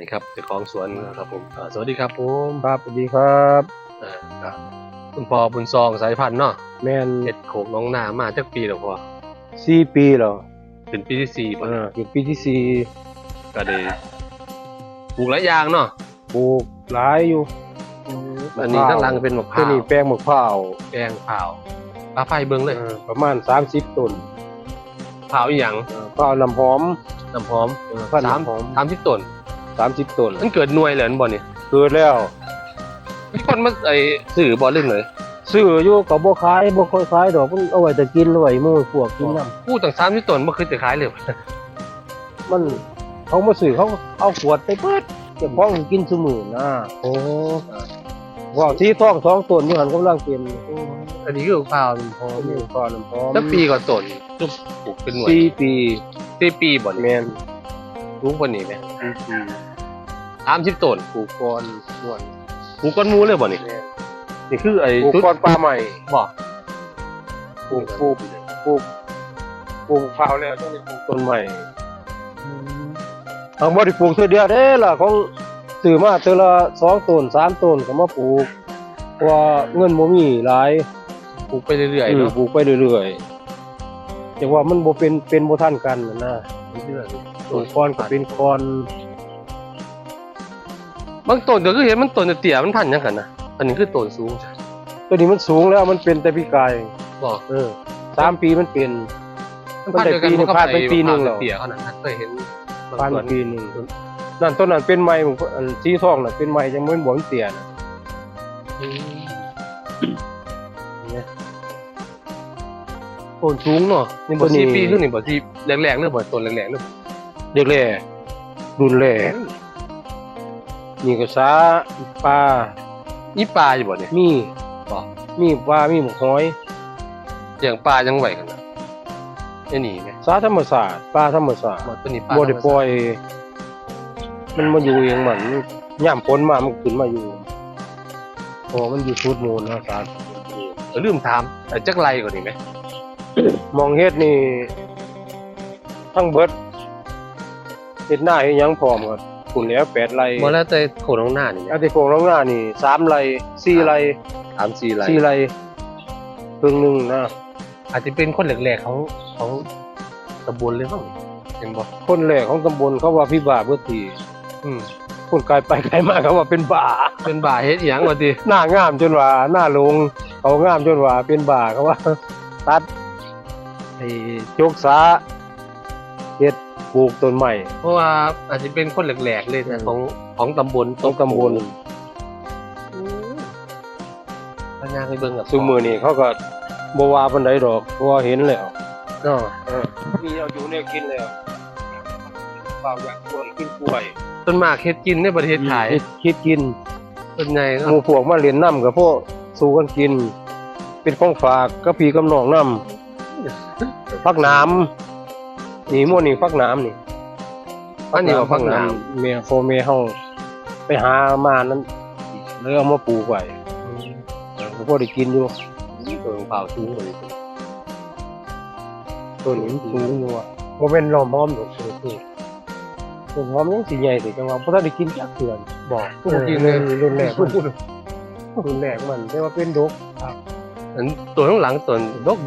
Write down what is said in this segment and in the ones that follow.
อันนี้ครับเจ้าของสวนนะครับผมอ่าสวัสดีครับผมครับสวัสดีครับ อ่าครับคุณพ่อบุญซองสายพันธุ์เนาะแม่นเห็ดโขกน้องนามาจักปีแล้วพ่อสี่ปีแล้วเป็นปีที่สี่ป่ะอ่าเป็นปีที่สี่ก็ได้ปลูกหลายอย่างเนาะปลูกหลายอยู่อันนี้ข้างหลังเป็นมะพตัวร้าวนี้แป้งมะพร้าวแกงเผาวปลาไฟเบิ้งเลยอ่าประมาณสามสิบต้นเผาวอีหยังอ่าข้าวน้ำหอมน้ำหอมข้าวสามน้ำหอมสามสิบต้น สามสิบต้นมันเกิดหน่วยเหรออันบ่เนี่ยเกิดแล้วมีคนมาไอ้สื่อบ่เรื่องเลยซื้ออยู่กับบ่ขายบ่ค่อยขายดอกมันเอาไว้แต่กินเอาไว้หมู่พวกกินน้พูดต่างสามสิบต้นบ่เคยจะขายเลยำมันเขามาซื้อเขาเอาขวดไปเปิดเก็บของกินซุมื้อนะโอ้ว่าที่ท้องสองต้นอยู่หันกำลังเป็นอันนี้คือเผาวน้ำหอหอมมนี่ข้าวน้ำหอมแล้วปีก่อนต้นก็ปลูกเป็นหน่วยสี่ปีสี่ปีบ่เนี่ยแม่นรู้กว่านี้ไหมสี่ปีสามสิบต้นปลูกก่อนม่วนปลูกก้อนหมูเลยบ่นี่นี่คือไอ้ปลูกชุดก่อนปลาใหม่บ่ปลูกปลูกปลูกปลูกเผาแล้วต้องปลูกต้นใหม่เอาบ่ได้ปลูกเทื่อเดียวเด้ล่ะของซื้อมาเทื่อละสองต้นสามต้นก็มาปลูกเพราะว่าเงินบ่มีหลาย ปลูกไปเรื่อยๆเออเนาะปลูกไปเรื่อยๆแต่ว่ามันบ่เป็นเป็นบ่ทันกันน่ะนะปลูกก่อนก็เป็นก่อน บางต้นก็คือเห็นมันต้นเตี้ยๆมันทันยังกันนะอันนี้คือต้นสูงตัวนี้มันสูงแล้วมันเป็นแต่พี่กายบ่เออสามปีมันเป็นมันพันเดียวกันมันได้ปีหนึ่งก็ผ่านไปปีหนึ่งเหเหรอเตี้ยขนาดนั้นเคยเห็นบางผ่านส่วนปีหนึงนั่นต้นนั้นเป็นไม้ของอันสีทองน่ะเป็นไม้จังบ่บ่มันเตี้ยน่ะอืมเนี่ยต้นสูงเนาะนี่บ่สี่ปีคือนี่บ่ที่แรงๆเรื่องบ่ต้นแรงๆเรื่องเด็กแร่รุ่นแร่ นี่ก็สาปลานี่ปลาอยู่บ่เนี่ยมีบ่มีปลามีหมกหอยอย่างปลายังไหวกันนะไอ้นี่ไงสาธรรมศาสตร์ปลาธรรมศาสตร์บ่ตัวนี้ปลาบ่ได้ปล่อย มันมาอยู่เองมันย่ำฝนมามันขึ้นมาอยู่โอ้มันอยู่สุดโน่นนะสาเออลืมถามแต่จักไรก่อนนี่ไหม มองเฮ็ดนี่ ทั้งเบิดเฮ็ดหน้าเฮ็ดหยังพร้อมครั บคุณแล้วแปดไร่บ่แล้วแต่โขนของหน้านี่อาทิโกงลงหน้านี่สามไร่สี่ไร่สามสี่ไรสี่ไร่ครึ่งหนึงนะอาจจะเป็นคนแรกๆของของตำบลเลยมั้งเห็นบ่คนแรกของตำบลเขาว่าพี่บ่าเบิดทีอืมคนไกลไปไกลมาเขาว่าเป็นบ่าเป็นบ่าเฮ็ดอีหยังว่าติหน้างามจนว่าหน้าลงเขางามจนว่าเป็นบ่าเขาว่า ตัดไอ้โจกสาเฮ็ด ปลูกต้นใหม่เพราะว่าอาจจะเป็นคนแรกๆเลยนะของของตำบลของตำบลอืมพญาไปเบิ่งกับซุมือนี่เขาก็บ่ว่าปานใดดอกเพราะว่าเห็นแล้วเนาะมีเอาอยู่เนี่ยกินแล้วเปล่าอยากกล้วยกินกล้วยต้นมากเฮ็ดกินในประเทศไทยคิดคิดกินต้นใหญ่หเนาะมู่พวกมาเรียนน้ำกับพวกสู้กันกิน เป็นของฝากกับพี่กับน้องน้ำพักน้ำ นี่หมู่นี่พักน้ำนี่อันนี้ว่าพักน้เมียโฟเมียเฮาไปหามานั้นเลยเอามาปลูกไว้ำพอได้กินอยู่ตัวเปล่าสูงกว่านี้ตัวนี้มันสูงอยู่อะบ่แม่นล้อมหอมดอกตัวนี้ต้นหอมยังสิใหญ่สิจังว่าบ่ทันได้กินจักเทื่อนบอกเออกินเลยรุ่นแรกมันรุ่นแรกมันแต่ว่าเป็นดกอันตัวข้างหลังตัว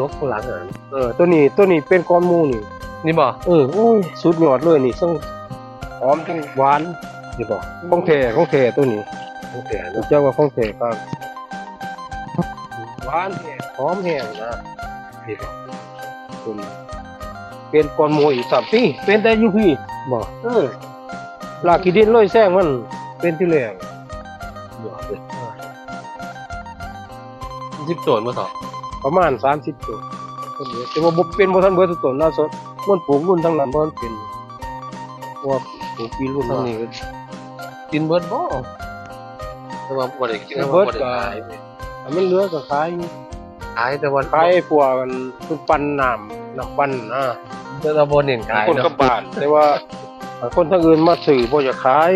ดกๆข้างหลังอะเออตัวนี้ตัวนี้เป็นก้อนหมูนี่ นี่บ่เออโอ้ยสุดยอดเลยนี่ซึ่งหอมจังหวานนี่บ่ของแท้ของแท้ตัวนี้โอเครู้เนาะจักว่าของแท้ครับหวานแท้หอมแห้งนะนี่บ่ตัวนี้เป็นก้อนหมูอีกสามปีเป็นแต่อยู่พี่บ่เออลากขี้ดินเลยแซงมันเป็นที่แรกบ่เลยสิบต้นบ่ต่อประมาณ30ตัวต้น นี้แต่ว่าบ่เป็นบ่ทันเบิดทุกต้นนะสดมันปลูกรุ่นทั้งนั้นบ่ทันเป็นเพราะว่าปลูกปีรุ่นตรงมานี้ก็กินเบิดบ่แต่ว่าบ่ได้กินเบิดบ่ได้ก็ขายอันมันเหลือก็ขายขายแต่ว่าขายพวกกันคือปั่นน้ำน้ำปั่นนะแต่เราบ่เน้นขายคนเนาะกับบ้านแต่ว่าคนทางอื่นมาซื้อบ่อยากขาย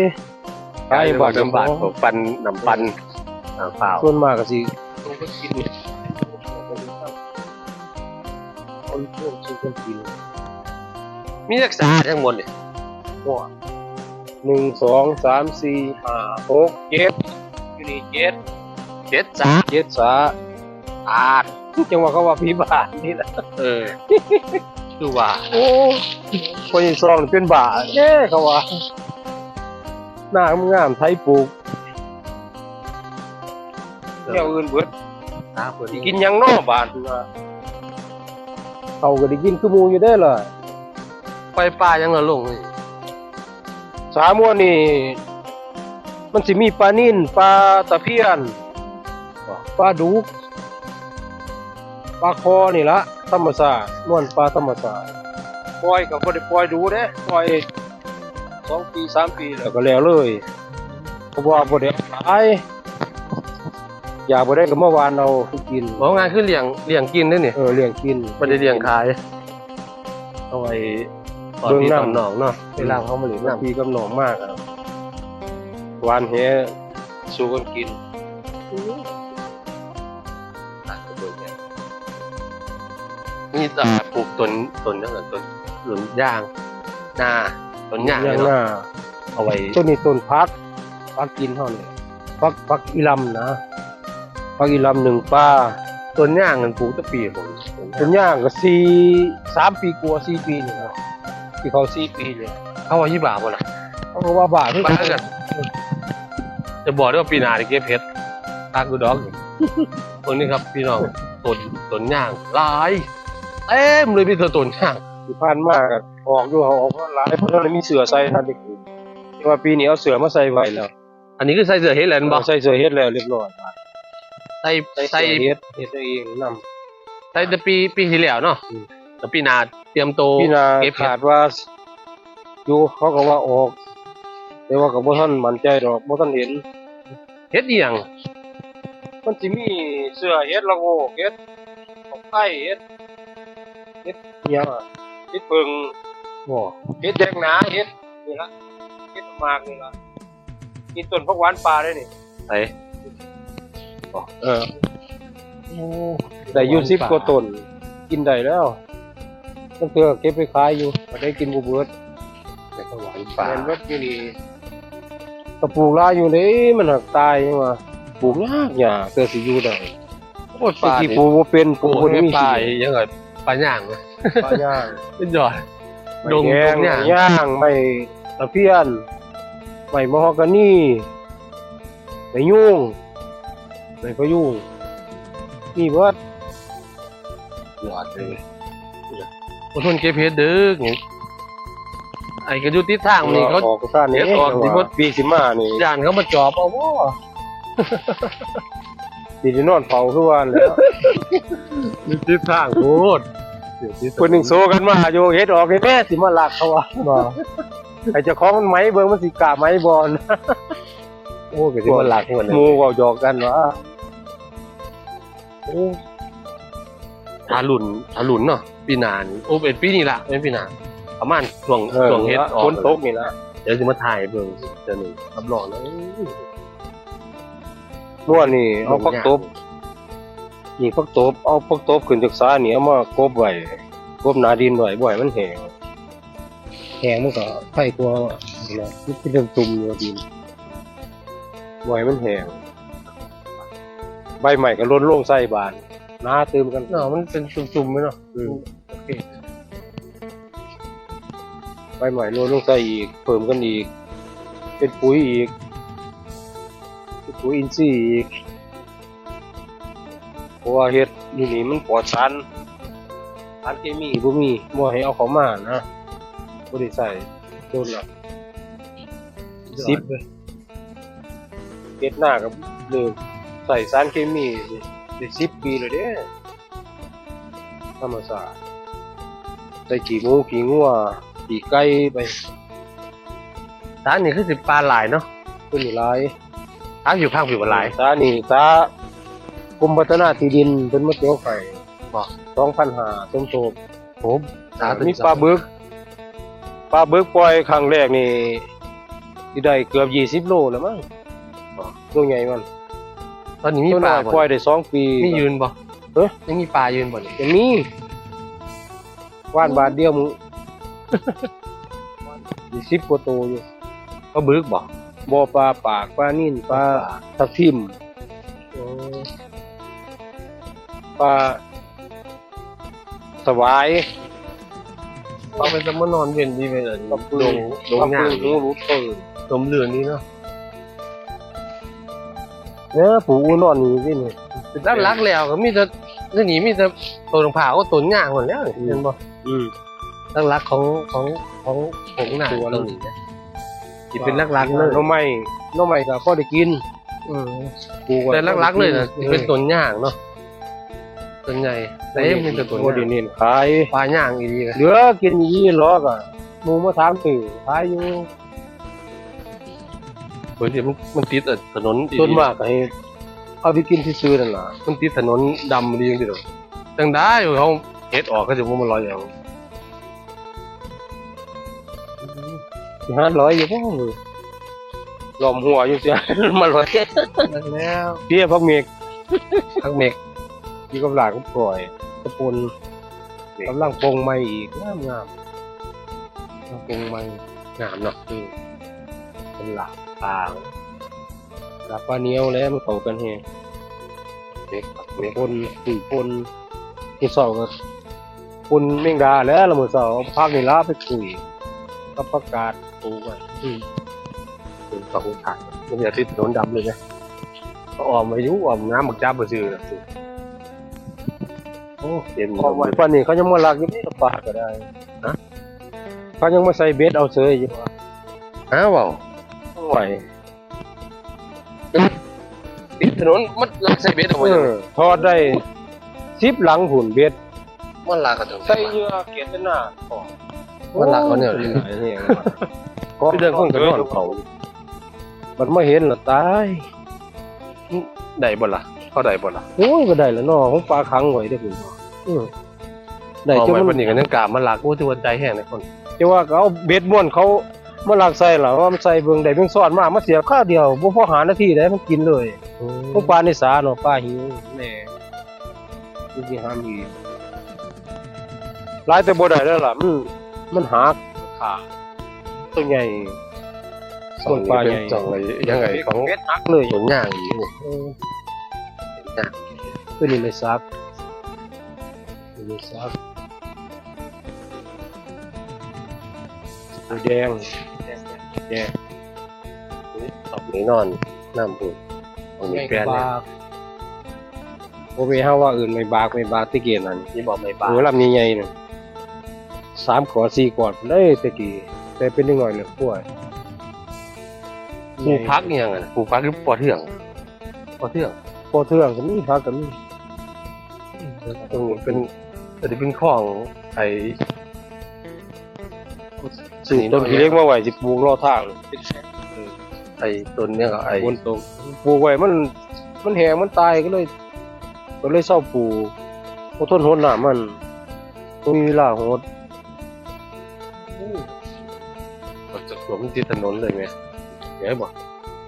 ขายบ้าบานทน้ำบาทของปันน้ำปันน้ำเปล่าส่วนมากก็สิต้องไปกิน คนเพื่อนซื้อคนกินมีรักษาทั้งหมดเลยก็หนึ่งสองสามสี่ห้าหกเจ็ดอยู่นี่เจ็ดเจ็ดสาเจ็ดสาอาดจังหวะเขาว่าพีบาทนี่แหละเออดูว่าโอ้คนอีซองเป็นบาทเด้เขาว่าหน้างามไทยปลูกแนวอื่นเบิดกินยังนอบาทว่า เขาก็ได้กินคือหมูอยู่ได้อล่ะไปป่ายังละลงนี่สามวันนี่ มันสิมีปลานิ่นปลาตะเพียนปลาดุกปลาคอนี่ละธรรมชาตินวลปลาธรรมชาติปล่อยก็บ่ได้ปล่อยดูเด้ปล่อยสองปีสามปีแล้วก็แล้วเลยเพราะว่าบ่ได้ขาย อยากบ่ได้ก็เมื่อวานเอากินบอกงานคือเลี้ยงเลี้ยงกินได้นี่เออเลี้ยงกินไม่ได้เลี้ยงขายเอาไว้ตอนเบิ่งพี่น้ำตอนน้องเนาะเวลาเขามาเลี้ยงน้ำน้ำพีกับหนองมากอะหวานแหสู้กันกินนี่ตาปลูกต้นต้นนั่นแหละต้นต้นย่างนาต้นย่างย่างเนี่ยหเนาะน้าเอาไว้ต้นนี้ต้นพักพักกินเท่านี้พักพักอีลำนะ พักอีลำหนึ่งป้าต้นย่างมันปลูกตั้งปีผมต้นย่างก็สี่สามปีกลัวาสี่ปีนี่นะที่เขาสี่ปีเนี่ยเขาว่ายี่บาทบ่ล่ะเขาก็ว่าบาทที่บ้ากันจะบอกได้ว่าปีหน้าได้เก็บเพชรตากูดอกอยู่คนนี้ครับพี่น้องต้นต้นย่างหลายเต็มเลยพี่เธอต้นย่างที่ผ่านมากออกอยู่เขาออกมาหลายเพราะเรามีเสือใส่ทันเด็กที่ว่าปีนี้เอาเสือมาใส่ไว้แล้ว อันนี้คือใส่เสื้อเฮดแลนด์บ่ใส่เสือเฮ็ดแล้วเรียบร้อย ใส่ใส่ใส่เสือเฮ็ดเฮ็ดเองนำใส่แต่ปีปีที่แล้วเนาะอืมแต่ปีหน้าเตรียมโตวพี่นาเก็บเห็ดขาดว่าอยู่เขาก็ว่าออก แต่ว่ากับบ่ท่านมั่นใจดอกบ่ท่านเห็น เฮ็ดอีหยังมันสิมีเสื้อเฮ็ดละโงกเฮ็ดของไข่เฮ็ดเฮ็ดเนี้ยอะเฮ็ดเพิงบ่เฮ็ดแดงหนาเฮ็ดนี่ละเฮ็ดหมากนี่ละกินต้นผักหวานป่าได้นี่ไอ้เออได้อยู่10กว่าต้นกินได้แล้วตั้งแต่เก็บไปขายอยู่ก็ได้กินบ่เบิดแต่ก็หวานป่าแม่นเบิดอยู่นี่ก็ปลูกหลายอยู่นี่มันหักตายจังว่าปลูกยากยากแต่สิอยู่ได้โอ้ยปลาป่าที่นี่ปลูกบ่เป็นปปลูลูกกบ่ได้ให้มีป่าสิยังไงป่าย่างเลยปลาย่างเป็นยอดดงไม้แดดงย่างย่างไม้ตะเพียนไม้มะฮอกกานีไม้ยุ่ง ไม้พะยุงนี่เบิดยอดเลยบางคนเก็บเฮ็ดเด้อไงไอ้ก็อยู่ติดทางนี่เขาออกซ่านนี่เดี๋ยวออกสิบ่ปีสิมานี่ย่านเขามาจอบเอาบ่สิได้นอนเฝ้าคือว่าแล้วอยู่ติดทางโคตรเดี๋ยวติดเพิ่นนึงโซกันมาอยู่เฮ็ดออกให้แม่สิมาลักเขาว่าบ่ไอ้เจ้าของมันไหมเบิ่งมันสิกล้าไหมบ่นะโอ้ก็สิมาหลักหัวหมู่เว้าหยอกกันว่า โอ้ทารุ่นทารุ่นเนาะปีหน้านี่โอ้เป็นปีนี้ล่ะเป็นปีหน้าประมาณช่วงช่วงเฮ็ดออกฝนตกนี่ล่ะเดี๋ยวจะมาถ่ายเบิ่งเดี๋ยวหนึงรับรองนะนวดนี่เอาพักตบนี่พักตบเอาพักตบขึ้นจากสานี่เอามากบไว้กบหนาดินไว้บ่ให้มันแห้งแห้งมันก็ไข่กลัวนะมันเป็นตุ่มอยู่ดินบ่ให้มันแห้ง ใบใหม่ก็ล้นลงใส่บานหน้าตื่มกันเนาะมันเป็นจุ่มๆไหมเนาะอืมโอเคใบใหม่ล้นลงใส่อีกเพิ่มกันอีก เป็นปุ๋ยอีกเป็นปุ๋ยอินทรีย์อีกเพราะว่าเฮ็ดอยู่นี่มันปลอดสารสารเคมีบ่มีบ่ให้เอาเข้ามานะบ่ได้ใส่โดนละสิบเฮ็ดหน้ากับเลิก ใส่สารเคมีนี่ได้สิบปีแล้วเด้ธรรมศาสตร์ใส่ขี้หมูขี้งัวขี้ไก่ไปสารนี่คือสิปลาหลายเนาะเพิ่นนี่หลายสารอยู่ข้างผิวหลายตานี่ตากรมพัฒนาที่ดินเป็นมะเขียวไข่บอกสองพันหาสมโตโอ้สารมีปลาบึกปลาบึกปล่อยครั้งแรกนี่ที่ได้เกือบยี่สิบโลแล้วมั้งตัวใหญ่มัน ตอนนี้มีตัวปน้ลาอยบ่ปล่อยได้สองปี มียืนบ่เอ้ยยังมีปลายืนบ่นี่ยังมีว่านบาทเดียวมึงยี่สิบกว่าตัวอยู่ปก็บึกบ่บ่อปลาปากปลานิ่นปลาทับทิมปลาสวายเอาไปจะมานอนเย็นดีไปเลยกับดงดงย่างหูรู้ตื่น ลมเรือนนี่เนาะ เนี่ยปูอูนอนนี่ที่นี่แต่รักๆแล้วก็มีแต่เรื่องนี้มีแต่ตัวผาก็ตัวย่างหมดแล้วเห็นบ่อืมรักๆของของของของหน้าตัวตรงนี้นะที่เป็นรักๆเลยน้องไม้น้องไม้ก็พอได้กิน อืมปูก็แต่รักๆเลยนะออเป็นตัวย่างเนาะตัวใหญ่แต่ยังมีแต่ตัวบ่ได้ย่างเน้นขายปลาย่างอีดีเลยเหลือกินยี่ล้อกอะหมูมาถามตื่ขายอยู่ บางทีมันมันติดเอ่อถนนดีส่วนมากก็ให้เอาไปกินที่ซื้อนั่นล่ะมันติดถนนดำดีจริงๆเดียวจังได้อยู่เขาเฮ็ดออกก็จะว่ามันลอยอย่างสิหาร้อยอยู่บ่หลอมหัวอยู่เสียมาร้อยแล้วเพี่พักเมกทั้งเมกอยู่กับหลานก็ปล่อยกระปุนกำลังปรุงใหม่อีกงามงามกำลังปรุงใหม่งามเนาะอืมเป็นหลา บปลาหลาบปลาเหนียวแล้วมันเข้ากันแฮงเมกครับเมกปนปุ๋ยปนที่สองก็ปนแมงดาแล้วละมื้อเช้าเอาผักนี่ลาไปคุยกับประกาศปลูกไว้อืมเป็นสองทางมันจะติดถนนดำเลยนะก็ออมอายุออมน้ำบักจับมาซื้อนะโอ้เต็มออกไว้ปานนี้เขายังมาลักอยู่ในปลาก็ได้ฮะเขายังมาใส่เบ็ดเอาเสยอยู่ฮะเปล่าไหวติดถนนมันลักใส่เบ็ดเอาเอไว้อทอดได้สิบหลังหุ่นเบ็ดมันลักกันตรงใส่เหยื่อเกตนาออกมันลักเขาเนี่ยโอ้หลายแห่งคือเรื่องคนกระโดดเขามันมาเห็นและตายได้บ่ล่ะเขาได้บ่ล่ะโอ้ยก็ได้แล้วเนาะของปลาขังไว้ได้อคุณอือได้เอาจนไว้มัปานนนี้กันยังกามันลักโอ้ที่วันใจแห้งเลยคนจะว่าเขาเอาเบ็ดม่วนเขา มาลักใส่ล่ะว่ามันใส่เบิ่งได้เบิ่งซ้อนมามาเสียบข้าวเดียวบ่พอหานาทีได้มันกินเลยพวกปลาในสาเนาะปลาหิวแหน่ดูสิหามอีกหลายแต่บ่ได้แล้วล่ะมันมันหักขาตัวใหญ่ส่วนปลาใหญ่จังเลยยังไงของเบ็ดหักเลยสวนย่างอีกนี่เออตัวนี้เลยซักตัวนี้ซักตัวแดง แดงตอบนี้นอนน้ำปูตรงนี้แปลนเนี่ยโอเวเฮาว่าอื่นไม่บากไม่บากตะเกียนั่นนี่บอกไม่บาหัวลำใหญ่ๆน่ะสามขอสี่ขอดเลยตะกี้แต่เป็นนิดหน่อยเนี่ยป่วยปูพักเนี่ยงไงปูพักหรือปอเทืองปอเทืองพอเทื่องก็มีพักก็มีตรงนี้เป็นจะได้เป็นของไอ้ ซื้อต้นที่เล็กมาไว้สิปลูกรอทางไอ้ต้นเนี่ยก็ไอ้บนตกปลูกไว้มัน มันแห้งมันตายก็เลย ก็เลยเศร้าปลูกบ่ทนหดน้ำมันบ่มีเวลาหดจะสวมที่ถนนเลยไหมเดี๋ยวให้บอก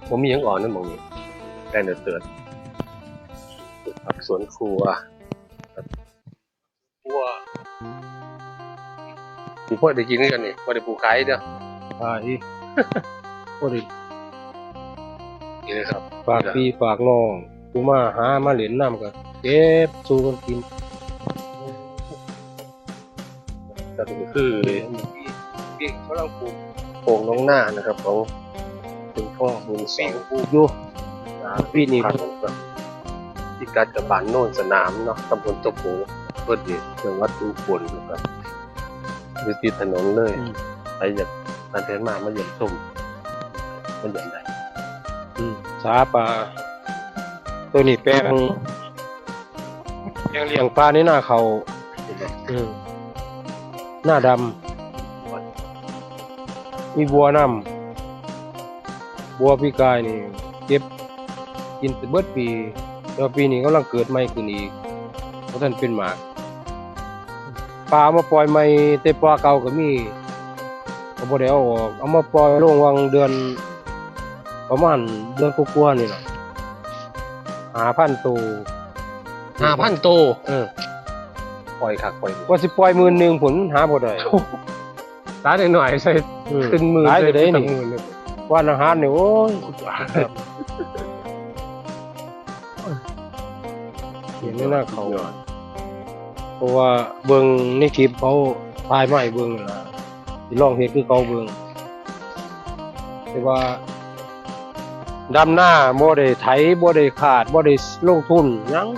ผมมีหยังอ่อนนั่นบอกนี่แกเดือดเตือนผักสวนครัว ปูพ่อได้กินด้วยกันนี่พอได้ปูขายเด้อตายบ่ได้นี่เลยครับฝากพี่ฝากน้องกูมาหามาเล่นน้ำก็เก็บสู่กันกินก็คือพี่กำลังปลูกโป่งน้องหน้านะครับของคุณพ่อบุญสปีองปลูกอยู่ปีนี้พันกับที่กัดกับบานโน่นสนามเนาะตำบลตะปูเพื่อดีจังหวัดอุบลนะครับ อยู่ติดถนนเลยใครอยากทานเทนมามาเยี่ยมชมมันอย่างไรอืมสาปลาตัวนี้แปลงแปลงเลี้ยงปลาในหน้าเขาอืมหน้าดำมีบัวน้ำบัวพี่กายนี่เก็บกินไปเบิดปีแล้วปีนี้กำลังเกิดใหม่ขึ้นอีกเพราะท่านเป็นหมาก ปลาเอามาปล่อยใหม่แต่ปลาเก่าก็มีก็บ่ได้เอาออกเอามาปล่อยลงวังเดือน ประมาณเดือนกว่าๆนี่แหละหาพันตัวห้าพันโตเออปล่อยคักปล่อยว่าสิปล่อยหมื่นหนึ่งผลหาบ่ได้ร้านหน่อยๆใส่อืม ขึ้นมือหลายไปได้ใส่นี่มือเลยว่านอาหารนี่โอ้ยเห็นไม่น่าเขา เพราะว่าเบิงในคลิปเขาถ่ายมาให้เบิงนั่นล่ลองเฮ็ดคือเขาเบิงแต่ว่าดำหน้าบ่ได้ไถบ่ได้ขาดบ่ได้ลงทุนยัง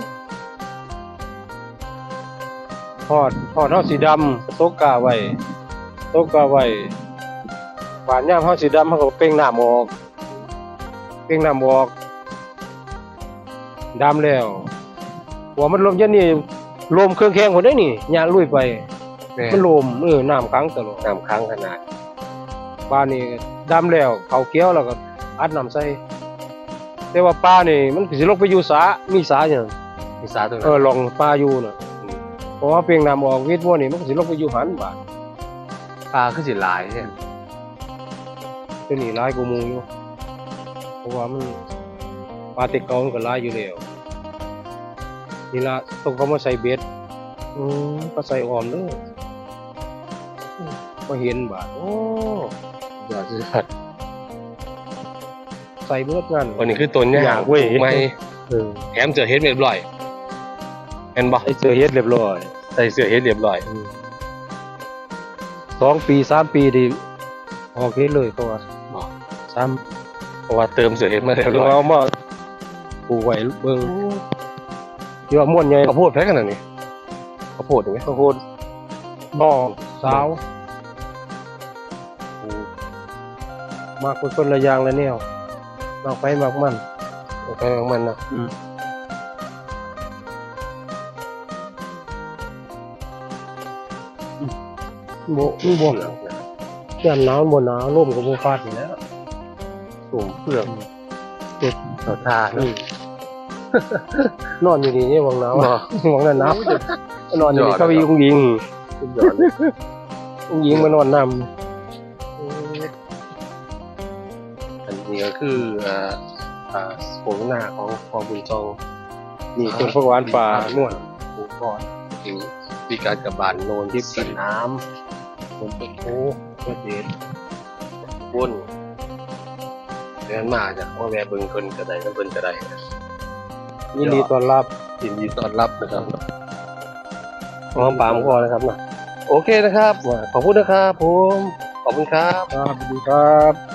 ทอดทอดเฮาสีดำโตกกาไว้ตกกาไว้บานย่ามเฮาสีดำเฮาก็เป่งหน้ำออกเป่งหน้ำออกดำแล้วหัวมันลมยันนี่ ลมเครื่องแข้งคนได้นี่ย่างลุยไปแม่มันลมเออน้ำขังตลอดน้ำค้างขนาดปลานี่ดำแล้วเขาเกี้ยวแล้วก็อัดน้ำใส่แต่ว่าปลานี่มันสิลงไปอยู่สามีสาอย่างมีสาตัวเอนั้นอลองปลาอยู่น่ะเพราะว่าเพียงน้ำออกวิทย์พวกนี่มันก็สิลงไปอยู่หันบาดปลาคือสิหลายเนี่ยตัวนี้หลายกว่าหมูอยู่เพราะว่ามันปลาเต็กเกามันก็หลายอยู่แล้ว นี่ละต้องเขามาใส่เบ็ดอืมก็ใส่ออมเด้อมาเห็นบาดโอ้ยอดสุดยอดใส่เบิดงั้นวันนี้คือตัวเนี้ยอยากเว้ยไม่เออแถมเจอเฮ็ดเรียบร้อยเห็นบ่ไอ้เสือเฮ็ดเรียบร้อยใส่เสื้อเฮ็ดเรียบร้อยสองปีสามปีดีออกเฮ็ดเลยเพราะว่าบ่สามเพราะว่าเติมเสื้อเฮ็ดมาเรียบร้อยเรามาปลูกไว้เบิ่ง ที่ว่าม่วนใหญ่ข้าวโพดแพ้ขนาดนี้ข้าวโพดอย่างเงี้ยข้าวโพดนอกสาวมากคนละอย่างละแนวมากไปมากมันแพ้ของมันนะโบมันบ่ยามหนาวบ่หนาวลมก็บ่ฟาดนี่แหล้วสูงเปลือกต่อทาอืม นอนอยู่นี่นี่วังหนาวเนาะวังนั้นหนาวนอนอยู่นี่เก็มีกุ้งยิงสุดยอดเลยกุ้งยิงมานอนนำอันนี้ก็คืออ่าอ่าโผงหน้าของพอบุญจองนี่เป็นพวกหวานป่าม่วนหมูก่อนถึงมีการกระบาดโนนที่สนามบนต้นโพเพื่อเด็ดบุญเดินมาจากว่าแวะเบิ่งคนกระไดก็เบิ่งกระได ยินดีต้อนรับยินดีต้อนรับนะครับหอมปามคอนะครับนะโอเคนะครับ ขอบคุณนะครับผม ขอบคุณครับ ครับสวัสดีครับ